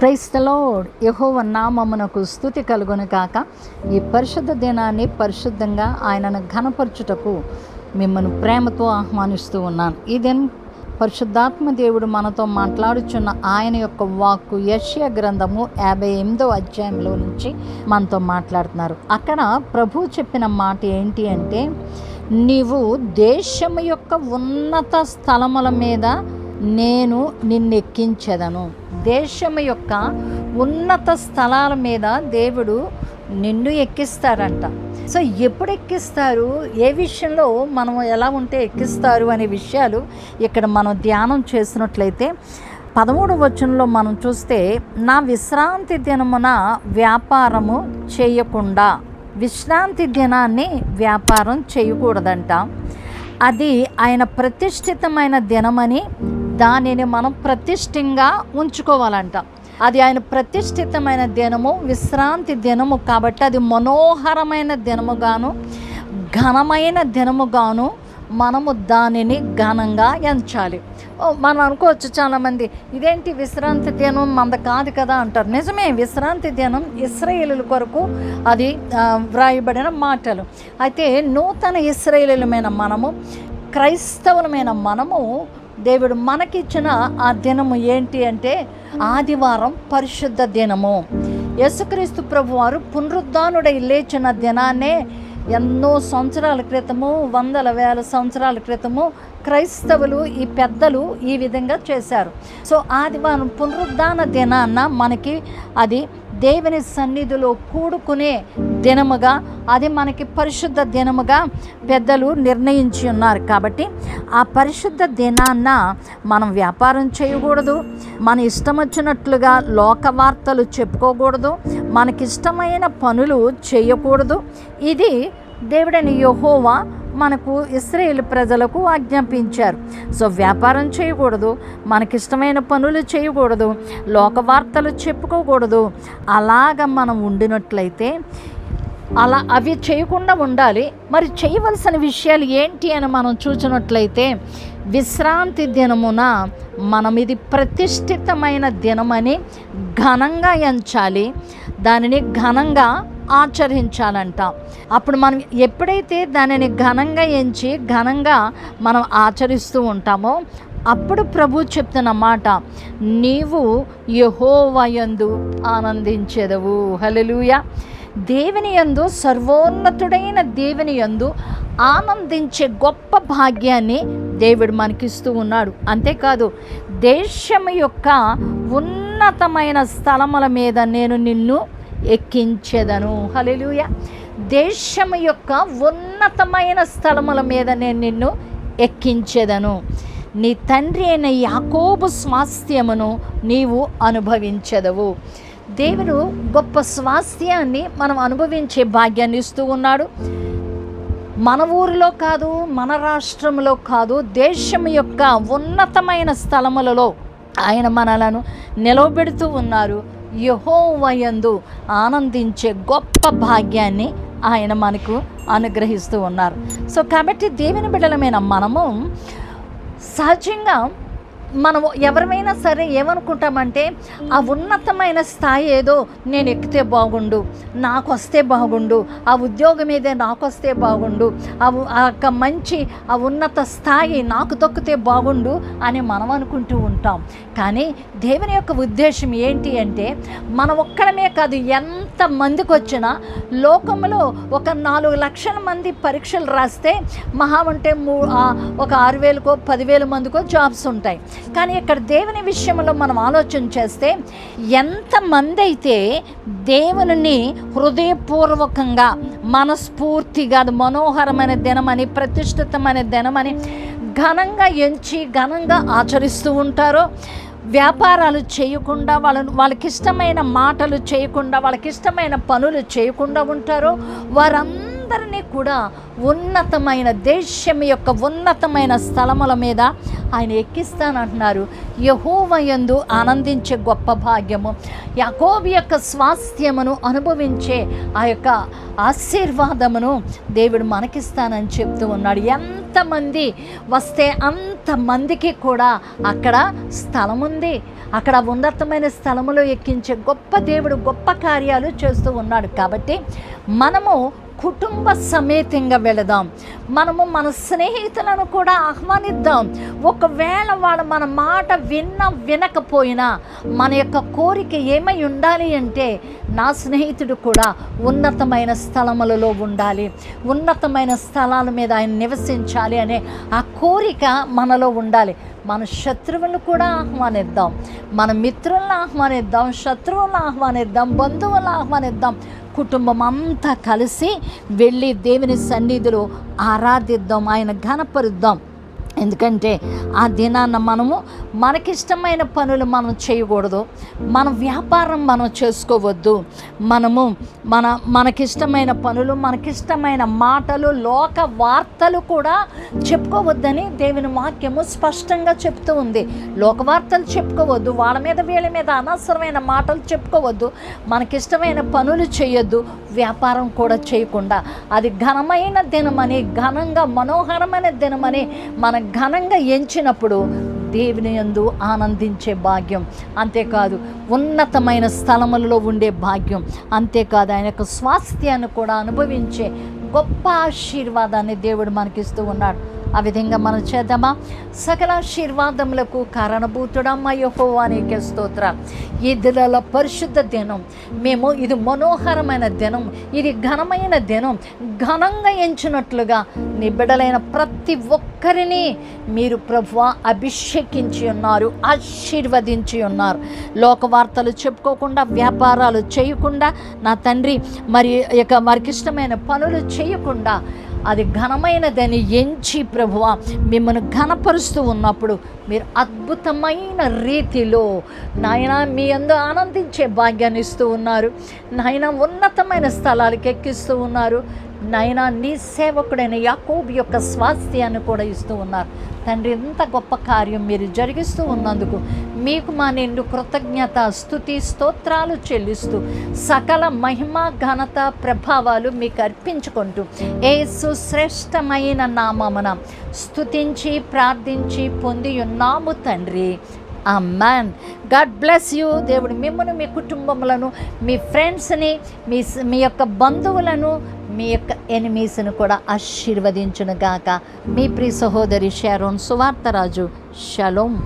క్రైస్తలోడ్ యహోవ నామమునకు స్థుతి కలుగును కాక ఈ పరిశుద్ధ దినాన్ని పరిశుద్ధంగా ఆయనను ఘనపరచుటకు మిమ్మల్ని ప్రేమతో ఆహ్వానిస్తూ ఉన్నాను. ఈ దినం పరిశుద్ధాత్మ దేవుడు మనతో మాట్లాడుచున్న ఆయన యొక్క వాక్కు యశ్య గ్రంథము యాభై ఎనిమిదో అధ్యాయంలో నుంచి మనతో మాట్లాడుతున్నారు. అక్కడ ప్రభు చెప్పిన మాట ఏంటి అంటే నీవు దేశము యొక్క ఉన్నత స్థలముల మీద నేను నిన్నెక్కించెదను. దేశము యొక్క ఉన్నత స్థలాల మీద దేవుడు నిన్ను ఎక్కిస్తారంట. సో ఎప్పుడు ఎక్కిస్తారు ఏ విషయంలో మనం ఎలా ఉంటే ఎక్కిస్తారు అనే విషయాలు ఇక్కడ మనం ధ్యానం చేసినట్లయితే పదమూడు వచనంలో మనం చూస్తే నా విశ్రాంతి దినమున వ్యాపారము చేయకుండా విశ్రాంతి దినాన్ని వ్యాపారం చేయకూడదంట. అది ఆయన ప్రతిష్ఠితమైన దినమని దానిని మనం ప్రతిష్టంగా ఉంచుకోవాలంట. అది ఆయన ప్రతిష్ఠితమైన దినము విశ్రాంతి దినము కాబట్టి అది మనోహరమైన దినముగాను ఘనమైన దినముగాను మనము దానిని ఘనంగా ఎంచాలి. మనం అనుకోవచ్చు చాలామంది ఇదేంటి విశ్రాంతి దినం? మంద కాదు కదా అంటారు. నిజమే విశ్రాంతి దినం ఇస్రాయేలుల కొరకు అది వ్రాయబడిన మాటలు. అయితే నూతన ఇస్రాయేలులమైన మనము క్రైస్తవులమైన మనము దేవుడు మనకిచ్చిన ఆ దినము ఏంటి అంటే ఆదివారం పరిశుద్ధ దినము. యేసుక్రీస్తు ప్రభు వారు పునరుద్ధానుడై లేచిన దినాన్నే ఎన్నో సంవత్సరాల క్రితము వందల వేల సంవత్సరాల క్రితము క్రైస్తవులు ఈ పెద్దలు ఈ విధంగా చేశారు. సో ఆదివారం పునరుద్ధాన దినాన్న మనకి అది దేవుని సన్నిధిలో కూడుకునే దినముగా అది మనకి పరిశుద్ధ దినముగా పెద్దలు నిర్ణయించి ఉన్నారు. కాబట్టి ఆ పరిశుద్ధ దినాన్న మనం వ్యాపారం చేయకూడదు. మన ఇష్టం వచ్చినట్లుగా లోక వార్తలు చెప్పుకోకూడదు. మనకిష్టమైన పనులు చేయకూడదు. ఇది దేవుడని యహోవా మనకు ఇస్రాయేల్ ప్రజలకు ఆజ్ఞాపించారు. సో వ్యాపారం చేయకూడదు. మనకిష్టమైన పనులు చేయకూడదు. లోక వార్తలు చెప్పుకోకూడదు. అలాగ మనం ఉండినట్లయితే అలా అవి చేయకుండా ఉండాలి. మరి చేయవలసిన విషయాలు ఏంటి అని మనం చూసినట్లయితే విశ్రాంతి దినమున మనం ఇది ప్రతిష్ఠితమైన దినమని ఘనంగా ఎంచాలి. దానిని ఘనంగా ఆచరించాలంట. అప్పుడు మనం ఎప్పుడైతే దానిని ఘనంగా ఎంచి ఘనంగా మనం ఆచరిస్తూ ఉంటామో అప్పుడు ప్రభు చెప్తున్న మాట నీవు యహోవయందు ఆనందించెదవు. హలలుయా దేవుని యందు సర్వోన్నతుడైన దేవుని యందు ఆనందించే గొప్ప భాగ్యాన్ని దేవుడు మనకిస్తూ ఉన్నాడు. అంతేకాదు దేశం యొక్క ఉన్నతమైన స్థలముల మీద నేను నిన్ను ఎక్కించేదను. హలెలుయ దేశం యొక్క ఉన్నతమైన స్థలముల మీద నేను నిన్ను ఎక్కించేదను. నీ తండ్రి అయిన యాకోబు స్వాస్థ్యమును నీవు అనుభవించదవు. దేవుడు గొప్ప స్వాస్థ్యాన్ని మనం అనుభవించే భాగ్యాన్ని ఇస్తూ ఉన్నాడు. మన ఊరిలో కాదు మన రాష్ట్రంలో కాదు దేశం యొక్క ఉన్నతమైన స్థలములలో ఆయన మనలను నిలవబెడుతూ ఉన్నారు. యహోవయందు ఆనందించే గొప్ప భాగ్యాన్ని ఆయన మనకు అనుగ్రహిస్తూ ఉన్నారు. సో కాబట్టి దేవుని బిడ్డలమైన మనము సహజంగా మనం ఎవరిమైనా సరే ఏమనుకుంటామంటే ఆ ఉన్నతమైన స్థాయి ఏదో నేను ఎక్కితే బాగుండు నాకు వస్తే బాగుండు ఆ ఉద్యోగం ఏదే నాకు వస్తే బాగుండు ఆ యొక్క మంచి ఆ ఉన్నత స్థాయి నాకు దొక్కితే బాగుండు అని మనం అనుకుంటూ ఉంటాం. కానీ దేవుని యొక్క ఉద్దేశం ఏంటి అంటే మన ఒక్కడమే కాదు ఎంత మందికి వచ్చినా లోకంలో ఒక నాలుగు లక్షల మంది పరీక్షలు రాస్తే మహా అంటే మూ ఒక ఆరు వేలకో పదివేల మందికో జాబ్స్ ఉంటాయి. కానీ ఇక్కడ దేవుని విషయంలో మనం ఆలోచన చేస్తే ఎంతమంది అయితే దేవుని హృదయపూర్వకంగా మనస్ఫూర్తిగా అది మనోహరమైన దినమని ప్రతిష్ఠితమైన దినమని ఘనంగా ఎంచి ఘనంగా ఆచరిస్తూ ఉంటారో వ్యాపారాలు చేయకుండా వాళ్ళ వాళ్ళకిష్టమైన మాటలు చేయకుండా వాళ్ళకిష్టమైన పనులు చేయకుండా ఉంటారో వారందరినీ కూడా ఉన్నతమైన దేశం యొక్క ఉన్నతమైన స్థలముల మీద ఆయన ఎక్కిస్తానంటున్నారు. యహోవయందు ఆనందించే గొప్ప భాగ్యము. యాకోబు యొక్క స్వాస్థ్యమును అనుభవించే ఆ యొక్క ఆశీర్వాదమును దేవుడు మనకిస్తానని చెప్తూ ఉన్నాడు. ఎంతమంది వస్తే అంతమందికి కూడా అక్కడ స్థలం ఉంది అక్కడ ఉన్నతమైన స్థలములో ఎక్కించే గొప్ప దేవుడు గొప్ప కార్యాలు చేస్తూ ఉన్నాడు. కాబట్టి మనము కుటుంబ సమేతంగా వెళదాం. మనము మన స్నేహితులను కూడా ఆహ్వానిద్దాం. ఒకవేళ వాళ్ళు మన మాట విన్న వినకపోయినా మన యొక్క కోరిక ఏమై ఉండాలి అంటే నా స్నేహితుడు కూడా ఉన్నతమైన స్థలములలో ఉండాలి. ఉన్నతమైన స్థలాల మీద ఆయన నివసించాలి అనే ఆ కోరిక మనలో ఉండాలి. మన శత్రువులను కూడా ఆహ్వానిద్దాం. మన మిత్రులను ఆహ్వానిద్దాం. శత్రువులను ఆహ్వానిద్దాం. బంధువులను ఆహ్వానిద్దాం. కుటుంబం అంతా కలిసి వెళ్ళి దేవుని సన్నిధిలో ఆరాధిద్దాం ఆయన ఘనపరుద్దాం. ఎందుకంటే ఆ దినాన మనము మనకిష్టమైన పనులు మనం చేయకూడదు. మన వ్యాపారం మనం చేసుకోవద్దు. మనము మన మనకిష్టమైన పనులు మనకిష్టమైన మాటలు లోక వార్తలు కూడా చెప్పుకోవద్దని దేవుని వాక్యము స్పష్టంగా చెప్తూ ఉంది. లోక వార్తలు చెప్పుకోవద్దు వాళ్ళ మీద వీళ్ళ మీద అనవసరమైన మాటలు చెప్పుకోవద్దు. మనకిష్టమైన పనులు చేయొద్దు. వ్యాపారం కూడా చేయకుండా అది ఘనమైన దినమని ఘనంగా మనోహరమైన దినమని మన ఘనంగా ఎంచినప్పుడు దేవుని యందు ఆనందించే భాగ్యం. అంతేకాదు ఉన్నతమైన స్థలములలో ఉండే భాగ్యం. అంతేకాదు ఆయన యొక్క స్వాస్థ్యాన్ని కూడా అనుభవించే గొప్ప ఆశీర్వాదాన్ని దేవుడు మనకిస్తూ ఉన్నాడు. ఆ విధంగా మనం చేద్దామా? సకల ఆశీర్వాదములకు కారణభూతుడమ్మ యహోవానికి స్తోత్ర. ఈ దినాల పరిశుద్ధ దినం మేము ఇది మనోహరమైన దినం ఇది ఘనమైన దినం ఘనంగా ఎంచినట్లుగా నిబిడలైన ప్రతి ఒక్కరిని మీరు ప్రభు అభిషేకించి ఉన్నారు ఆశీర్వదించి ఉన్నారు. లోక వార్తలు చెప్పుకోకుండా వ్యాపారాలు చేయకుండా నా తండ్రి మరి ఇక మరికిష్టమైన పనులు చేయకుండా అది ఘనమైనదని ఎంచి ప్రభువ మిమ్మల్ని ఘనపరుస్తూ ఉన్నప్పుడు మీరు అద్భుతమైన రీతిలో నాయన మీ అందు ఆనందించే భాగ్యాన్ని ఇస్తూ ఉన్నారు. నాయన ఉన్నతమైన స్థలాలకు ఎక్కిస్తూ ఉన్నారు. నాయన నీ సేవకుడైన యాకోబు యొక్క స్వాస్థ్యాన్ని కూడా ఇస్తూ ఉన్నారు. తండ్రి ఎంత గొప్ప కార్యం మీరు జరిగిస్తూ ఉన్నందుకు మీకు మా నిండు కృతజ్ఞత స్థుతి స్తోత్రాలు చెల్లిస్తూ సకల మహిమ ఘనత ప్రభావాలు మీకు అర్పించుకుంటూ ఏసు శ్రేష్టమైన నామమున స్థుతించి ప్రార్థించి పొంది ఉన్నాము తండ్రి. Amen God bless you. దేవుడు మిమ్మల్ని మీ కుటుంబములను మీ ఫ్రెండ్స్ని మీ మీ యొక్క బంధువులను మీ యొక్క ఎనిమీస్ను కూడా ఆశీర్వదించును గాక మీ ప్రియ సహోదరి షారోన్ సువార్తరాజు షలోం.